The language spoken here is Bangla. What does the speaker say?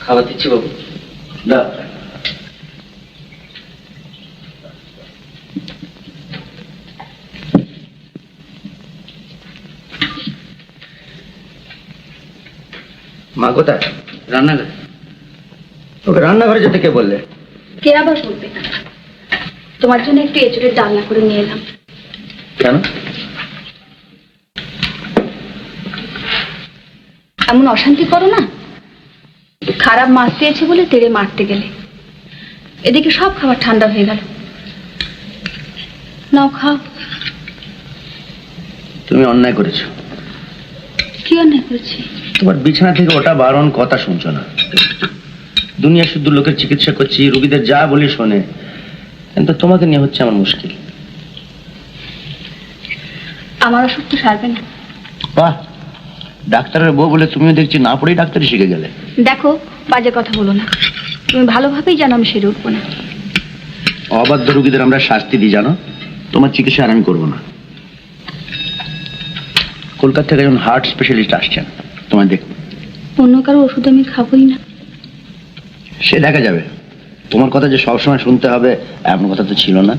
খাবার দিচ্ছি বাবু। দাও। মা কোথায়? রান্নাঘর। ওকে রান্নাঘরে যেতে কে বললে? কে আবার বলবে? তোমার জন্য একটু এঁচড়ের ডালনা করে নিয়ে এলাম। কেন? এমন অশান্তি করো না। খারাপ মাছ পেয়েছে বলে তেড়ে মারতে গেলে। এদিকে সব খাবার ঠান্ডা হয়ে গেল। নাও খাও। তুমি অন্যায় করেছ। কি অন্যায় করেছি? তোমার বিছানা থেকে ওটা বারণ কথা শুনছো না। দুনিয়া শুদ্ধ লোকের চিকিৎসা করছি রুগীদের যা বলি শোনে কিন্তু তোমাকে নিয়ে হচ্ছে আমার মুশকিল। আমার অসুখ তো সারবে না। বাহ! ডাক্তারের বউ বলে তুমিও দেখছি না পড়েই ডাক্তারি শিখে গেলে। দেখো বাজে কথা বলো না। তুমি ভালোভাবেই জানো আমি সেরে উঠবো না। অবাধ্য রুগীদের আমরা শাস্তি দিই জানো? তোমার চিকিৎসা আর আমি করব না। কলকাতা থেকে একজন হার্ট স্পেশালিস্ট আসছেন। তোমায় দেখ অন্য কারও ওষুধ আমি খাবোই না। সে দেখা যাবে। তোমার কথা যে সবসময় শুনতে হবে এমন কথা তো ছিল না।